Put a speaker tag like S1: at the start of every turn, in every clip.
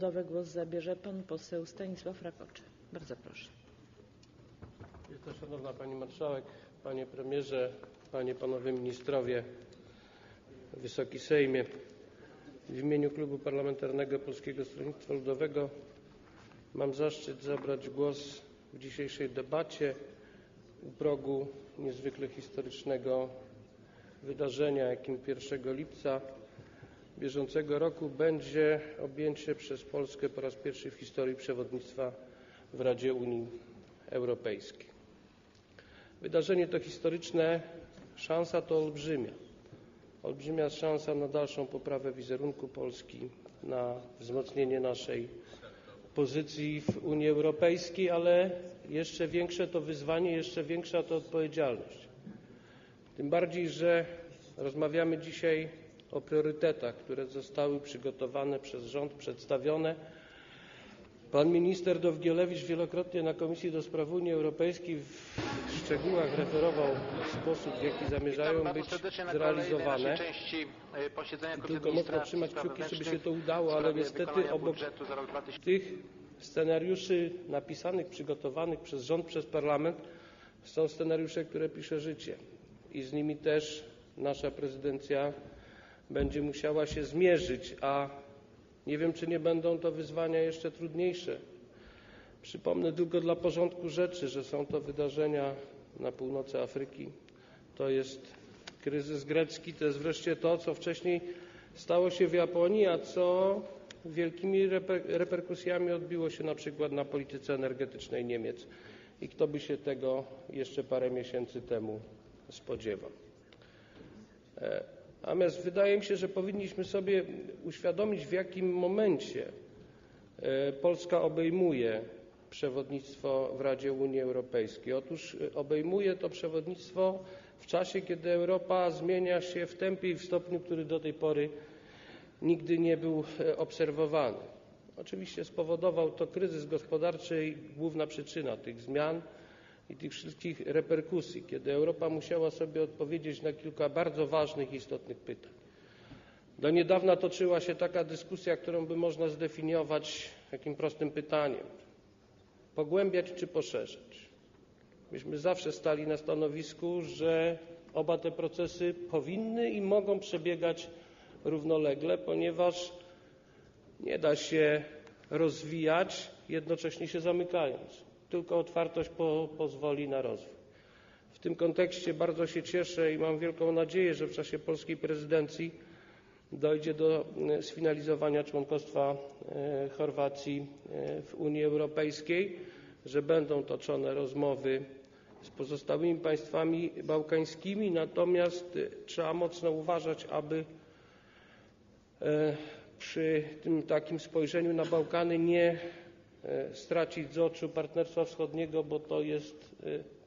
S1: Narodowe głos zabierze pan poseł Stanisław Rakoczy. Bardzo proszę.
S2: Wielce Szanowna Pani Marszałek, Panie Premierze, Panie, Panowie Ministrowie, Wysoki Sejmie. W imieniu Klubu Parlamentarnego Polskiego Stronnictwa Ludowego mam zaszczyt zabrać głos w dzisiejszej debacie u progu niezwykle historycznego wydarzenia, jakim 1 lipca bieżącego roku będzie objęcie przez Polskę po raz pierwszy w historii przewodnictwa w Radzie Unii Europejskiej. Wydarzenie to historyczne, szansa to olbrzymia. Olbrzymia szansa na dalszą poprawę wizerunku Polski, na wzmocnienie naszej pozycji w Unii Europejskiej, ale jeszcze większe to wyzwanie, jeszcze większa to odpowiedzialność. Tym bardziej, że rozmawiamy dzisiaj o priorytetach, które zostały przygotowane przez rząd, przedstawione. Pan minister Dowgielewicz wielokrotnie na Komisji do Spraw Unii Europejskiej w szczegółach referował sposób, w jaki zamierzają być zrealizowane.
S3: e,
S2: Tylko mocno
S3: Administracji
S2: trzymać kciuki, żeby się to udało, ale niestety obok
S3: budżetu za rok 2000.
S2: tych scenariuszy napisanych, przygotowanych przez rząd, przez parlament są scenariusze, które pisze życie i z nimi też nasza prezydencja będzie musiała się zmierzyć, a nie wiem, czy nie będą to wyzwania jeszcze trudniejsze. Przypomnę tylko dla porządku rzeczy, że są to wydarzenia na północy Afryki, to jest kryzys grecki, to jest wreszcie to, co wcześniej stało się w Japonii, a co wielkimi reper reperkusjami odbiło się na przykład na polityce energetycznej Niemiec. I kto by się tego jeszcze parę miesięcy temu spodziewał. Natomiast wydaje mi się, że powinniśmy sobie uświadomić, w jakim momencie e, Polska obejmuje przewodnictwo w Radzie Unii Europejskiej. Otóż e, obejmuje to przewodnictwo w czasie, kiedy Europa zmienia się w tempie i w stopniu, który do tej pory nigdy nie był e, obserwowany. Oczywiście spowodował to kryzys gospodarczy i główna przyczyna tych zmian i tych wszystkich reperkusji, kiedy Europa musiała sobie odpowiedzieć na kilka bardzo ważnych istotnych pytań. Do niedawna toczyła się taka dyskusja, którą by można zdefiniować takim prostym pytaniem: pogłębiać czy poszerzać? Myśmy zawsze stali na stanowisku, że oba te procesy powinny i mogą przebiegać równolegle, ponieważ nie da się rozwijać jednocześnie się zamykając. Tylko otwartość po, pozwoli na rozwój. W tym kontekście bardzo się cieszę i mam wielką nadzieję, że w czasie polskiej prezydencji dojdzie do e, sfinalizowania członkostwa e, Chorwacji e, w Unii Europejskiej, że będą toczone rozmowy z pozostałymi państwami bałkańskimi, natomiast trzeba mocno uważać, aby przy tym spojrzeniu na Bałkany nie stracić z oczu partnerstwa wschodniego, bo to jest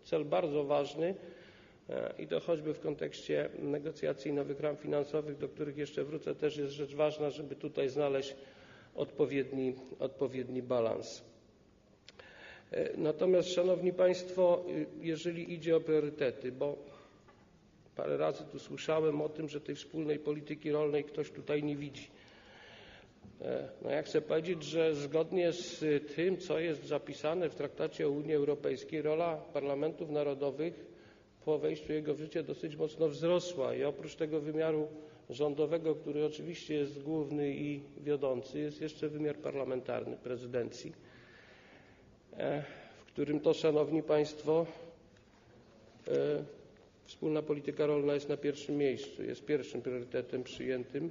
S2: cel bardzo ważny i to choćby w kontekście negocjacji nowych ram finansowych, do których jeszcze wrócę, też jest rzecz ważna, żeby tutaj znaleźć odpowiedni, odpowiedni balans. Natomiast, Szanowni Państwo, jeżeli idzie o priorytety, bo parę razy tu słyszałem o tym, że tej wspólnej polityki rolnej ktoś tutaj nie widzi. No ja chcę powiedzieć, że zgodnie z tym, co jest zapisane w Traktacie o Unii Europejskiej, rola parlamentów narodowych po wejściu jego w życie dosyć mocno wzrosła. I oprócz tego wymiaru rządowego, który oczywiście jest główny i wiodący, jest jeszcze wymiar parlamentarny prezydencji, w którym to, Szanowni Państwo, wspólna polityka rolna jest na pierwszym miejscu, jest pierwszym priorytetem przyjętym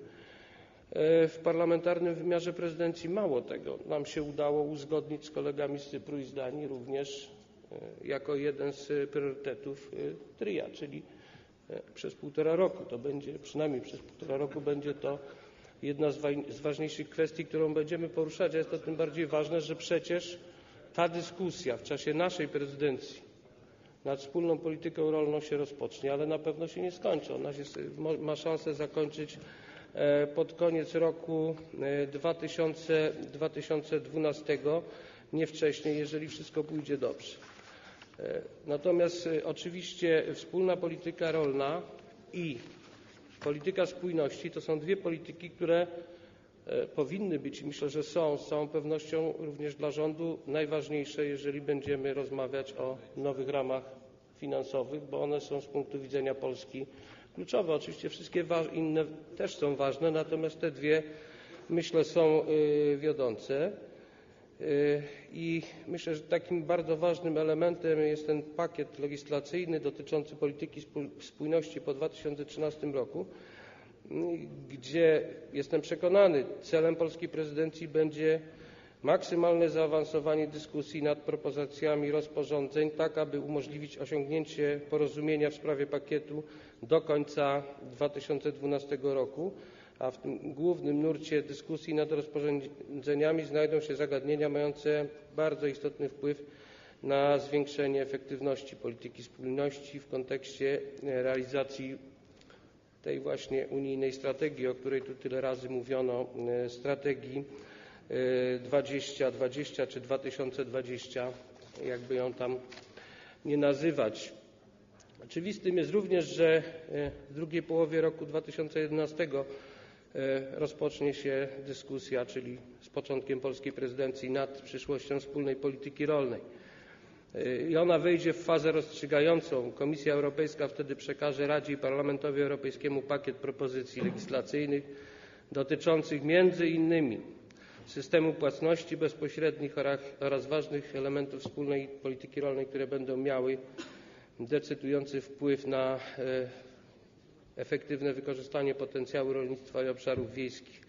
S2: w parlamentarnym wymiarze prezydencji. Mało tego, nam się udało uzgodnić z kolegami z Cypru i z Danii również jako jeden z priorytetów tria, czyli przez półtora roku to będzie, przynajmniej przez półtora roku będzie to jedna z ważniejszych kwestii, którą będziemy poruszać, a jest to tym bardziej ważne, że przecież ta dyskusja w czasie naszej prezydencji nad wspólną polityką rolną się rozpocznie, ale na pewno się nie skończy. Ona ma szansę zakończyć pod koniec roku 2000, 2012, nie wcześniej, jeżeli wszystko pójdzie dobrze. Natomiast oczywiście wspólna polityka rolna i polityka spójności to są dwie polityki, które e, powinny być i myślę, że są z całą pewnością również dla rządu najważniejsze, jeżeli będziemy rozmawiać o nowych ramach finansowych, bo one są z punktu widzenia Polski kluczowe. Oczywiście wszystkie inne też są ważne, natomiast te dwie myślę są y, wiodące. Y, I myślę, że takim bardzo ważnym elementem jest ten pakiet legislacyjny dotyczący polityki spójności po 2013 roku, y, gdzie jestem przekonany, celem polskiej prezydencji będzie maksymalne zaawansowanie dyskusji nad propozycjami rozporządzeń, tak aby umożliwić osiągnięcie porozumienia w sprawie pakietu do końca 2012 roku a w tym głównym nurcie dyskusji nad rozporządzeniami znajdą się zagadnienia mające bardzo istotny wpływ na zwiększenie efektywności polityki spójności w kontekście realizacji tej właśnie unijnej strategii, o której tu tyle razy mówiono, e, strategii 2020 czy 2020, jakby ją tam nie nazywać. Oczywistym jest również, że e, w drugiej połowie roku 2011 E, rozpocznie się dyskusja, czyli z początkiem polskiej prezydencji, nad przyszłością wspólnej polityki rolnej. I ona wejdzie w fazę rozstrzygającą. Komisja Europejska wtedy przekaże Radzie i Parlamentowi Europejskiemu pakiet propozycji legislacyjnych dotyczących między innymi systemu płatności bezpośrednich oraz ważnych elementów wspólnej polityki rolnej, które będą miały decydujący wpływ na e, efektywne wykorzystanie potencjału rolnictwa i obszarów wiejskich.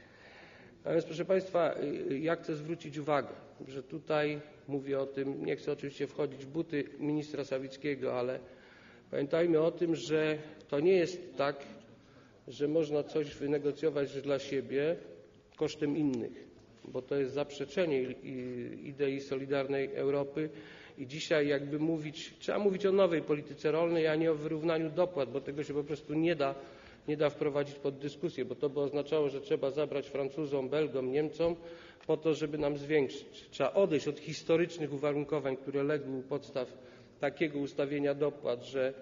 S2: Natomiast proszę Państwa, ja chcę zwrócić uwagę, że tutaj mówię o tym, nie chcę oczywiście wchodzić w buty ministra Sawickiego, ale pamiętajmy o tym, że to nie jest tak, że można coś wynegocjować dla siebie kosztem innych, bo to jest zaprzeczenie idei solidarnej Europy i dzisiaj jakby mówić, trzeba mówić o nowej polityce rolnej, a nie o wyrównaniu dopłat, bo tego się po prostu nie da, nie da wprowadzić pod dyskusję, bo to by oznaczało, że trzeba zabrać Francuzom, Belgom, Niemcom po to, żeby nam zwiększyć. Trzeba odejść od historycznych uwarunkowań, które legły u podstaw takiego ustawienia dopłat, że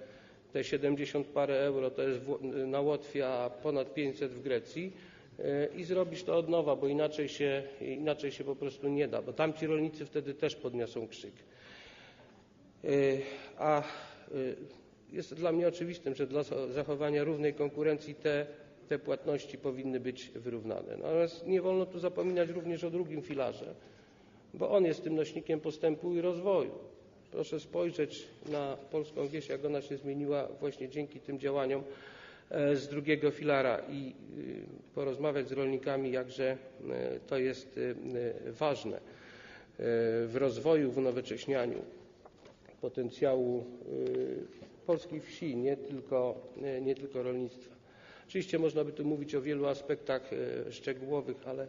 S2: te 70 parę euro to jest na Łotwie, a ponad 500 w Grecji i zrobić to od nowa, bo inaczej się, inaczej się po prostu nie da, bo tamci rolnicy wtedy też podniosą krzyk. Y, a y, jest dla mnie oczywistym, że dla zachowania równej konkurencji te, te płatności powinny być wyrównane. Natomiast nie wolno tu zapominać również o drugim filarze, bo on jest tym nośnikiem postępu i rozwoju. Proszę spojrzeć na polską wieś, jak ona się zmieniła właśnie dzięki tym działaniom e, z drugiego filara i y, porozmawiać z rolnikami, jakże e, to jest ważne e, w rozwoju, w unowocześnianiu potencjału y, polskiej wsi, nie tylko, y, rolnictwa. Oczywiście można by tu mówić o wielu aspektach y, szczegółowych, ale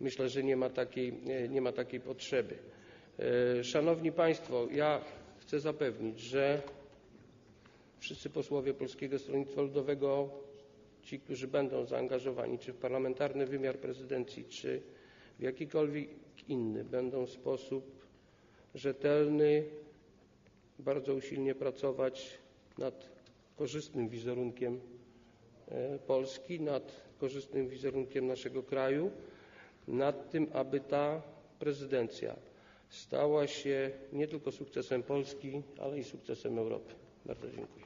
S2: myślę, że nie ma takiej, nie ma takiej potrzeby. Szanowni Państwo, ja chcę zapewnić, że wszyscy posłowie Polskiego Stronnictwa Ludowego, ci, którzy będą zaangażowani czy w parlamentarny wymiar prezydencji, czy w jakikolwiek inny, będą w sposób rzetelny, bardzo usilnie pracować nad korzystnym wizerunkiem e, Polski, nad korzystnym wizerunkiem naszego kraju, nad tym, aby ta prezydencja stała się nie tylko sukcesem Polski, ale i sukcesem Europy. Bardzo dziękuję.